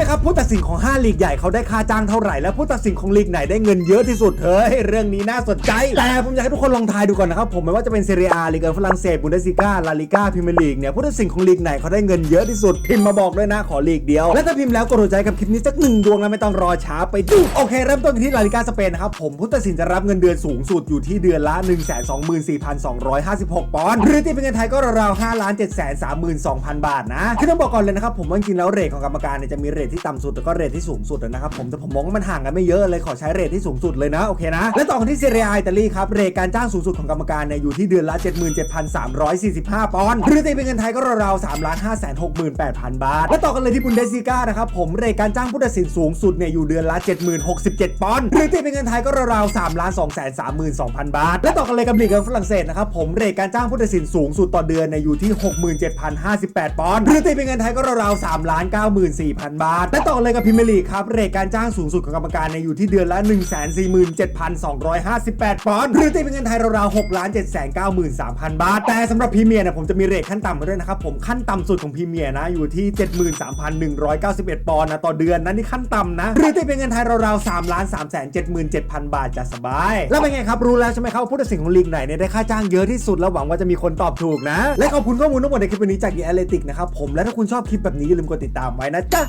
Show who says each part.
Speaker 1: ไหมครับผู้ตัดสินของ5ลีกใหญ่เขาได้ค่าจ้างเท่าไหร่และผู้ตัดสินของลีกไหนได้เงินเยอะที่สุดเฮ้ยเรื่องนี้น่าสนใจ แต่ผมอยากให้ทุกคนลองทายดูก่อนนะครับผมไม่ว่าจะเป็นเซเรียลีกเอฝรั่งเศสบุนเดสซิก้าลาลิก้าพรีเมียร์ลีกเนี่ยผู้ตัดสินของลีกไหนเขาได้เงินเยอะที่สุดพิมพ์มาบอกด้วยนะขอลีกเดียว และถ้าพิมพ์แล้วกดหัวใจกับคลิปนี้สักหนึ่งดวงแล้วไม่ต้องรอช้าไปดูโอเค เริ่มต้นที่ลาลิก้าสเปนนะครับผมผู้ตัดสินจะรับเงินเดือนสูงสุดอยู่ที่เดือนละ 1 2 4 2 5 6 ปอนด์หรือตีเป็นเงินไทยก็ราวๆ5 7 3 2 0 0 0 บาทนะคือต้องบอกก่อนเลยนะครับผมว่าจริงแล้วเรทของกรรมการเนี่ยจะมีเรทที่ต่ำสุดแล้วก็เรทที่สูงสุดนะครับผมแต่ผมมองว่ามันห่างกันไม่เยอะเลยขอใช้เรทที่สูงสุดเลยนะโอเคนะและต่อกันที่เซเรียอิตาลีครับเรทการจ้างสูงสุดของกรรมการเนี่ยอยู่ที่เดือนละ 77,345 ปอนด์หรือตีเป็นเงินไทยก็ราวๆ3ล้าน5 6 8 0 0 0 บาท และต่อกันเลยที่บุนเดสซิก้านะครับผมเรทการจ้างผู้ตัดสินสูงสุดเนี่ยอยู่เดือนละ 70,067 ปอนด์หรือตีเป็นเงินไทยก็ราวๆ3ล้าน2 3 2 0 0 0 บาท และต่อกันเลยกับลีกของฝรั่งเศสนะครับผมเรทการจ้างผู้ตัดสินสูงสุดต่อเดือนเนี่ยอยู่ที่ 67,058 ปอนด์หรือตีเป็นเงินไทยก็ราวๆ3ล้าน94,000 บาทและต่อเลยกับพรีเมียร์ลีครับ เรทการจ้างสูงสุดของกรรมการเนี่ยอยู่ที่เดือนละ 147,258 ปอนด์หรือตีเป็นเงินไทยราวๆ6ล้าน793,000 บาท แต่สำหรับพรีเมียร์เนี่ยผมจะมีเรทขั้นต่ำมาด้วยนะครับผมขั้นต่ำสุดของพรีเมียร์นะอยู่ที่ 73,191 ปอนด์นะต่อเดือนนะนี่ขั้นต่ำนะหรือตีเป็นเงินไทยราวๆ3ล้าน377,000 บาทจะสบาย แล้วเป็นไงครับรู้แล้วใช่ไหมครับว่าผู้ตัดสินของลีกไหนเนี่ยได้ค่าจ้างเยอะที่สุดแล้วหวังว่าจะมีคนตอบถูกนะและขอบคุณข้อมูลทั้งหมดในคลิปวันนี้จาก The Athletic นะครับผมและถ้าคุณชอบคลิปแบบนี้อย่าลืมกดติดตามไว้นะจ๊ะ